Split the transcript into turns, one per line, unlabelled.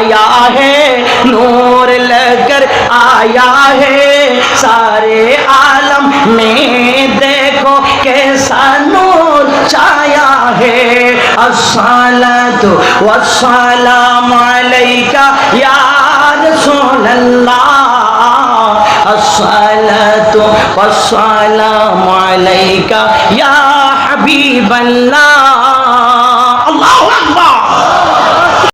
آیا ہے، نور لے کر آیا ہے۔ سارے عالم میں دیکھو کیسا نور چھایا ہے۔ الصلاۃ والسلام علیکہ یا رسول اللہ۔ الصلاۃ والسلام علیکہ یا حبیب اللہ۔